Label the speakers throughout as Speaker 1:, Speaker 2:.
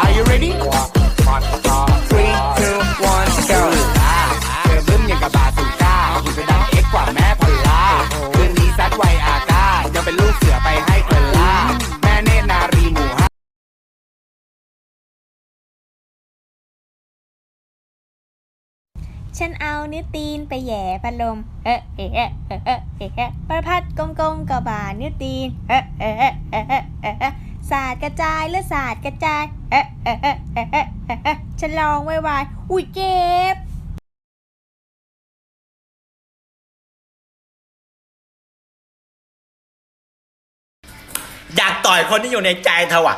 Speaker 1: Are you ready three two one go เธอบึ้มยังกับบาสุก้าคุณจะดังเอ็กกว่าแม่พลล่าคืนนี้ซัดไวอาก้ายังเป็นลูกเสือไปให้เธอล่าแม่เนตรนารีหมู่ห้า
Speaker 2: ฉันเอานิ้วตีนไปแหย่พัดลม เอ๊ะเอ๊ะเอ๊ะเอ๊ะเอ๊ะเอะเอะประพัดกงกงกับบานิ้วตีนเอะเอะเอ๊ะเอ๊ะเอ๊ะเอ๊ะเอ๊ะ สาดกระจายและสาดกระจาย เอ๊ะเอ๊ะเอ๊ะเอ๊ะเอ๊ะเอ๊ะฉันลองไว้ไวๆอุ้ยเจ็บ
Speaker 3: อยากต่อยคนที่อยู่ในใจเธอว่ะ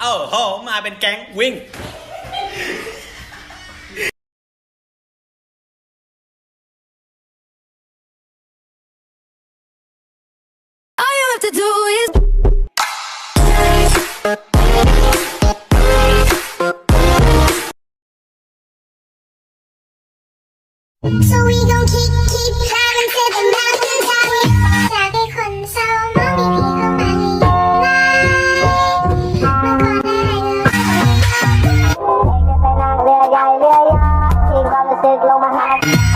Speaker 3: เอ้าโหมาเป็นแก๊งวิ่ง
Speaker 4: All you have to
Speaker 5: do
Speaker 4: is
Speaker 6: So we gon' keep keep climbing to the mountains that we ากไอ้คนเาองดีๆเข้ามาให้ยิ้มไล่มได้
Speaker 2: เนเรือใหเรือยาทิ้งคมีสึกลงมาหา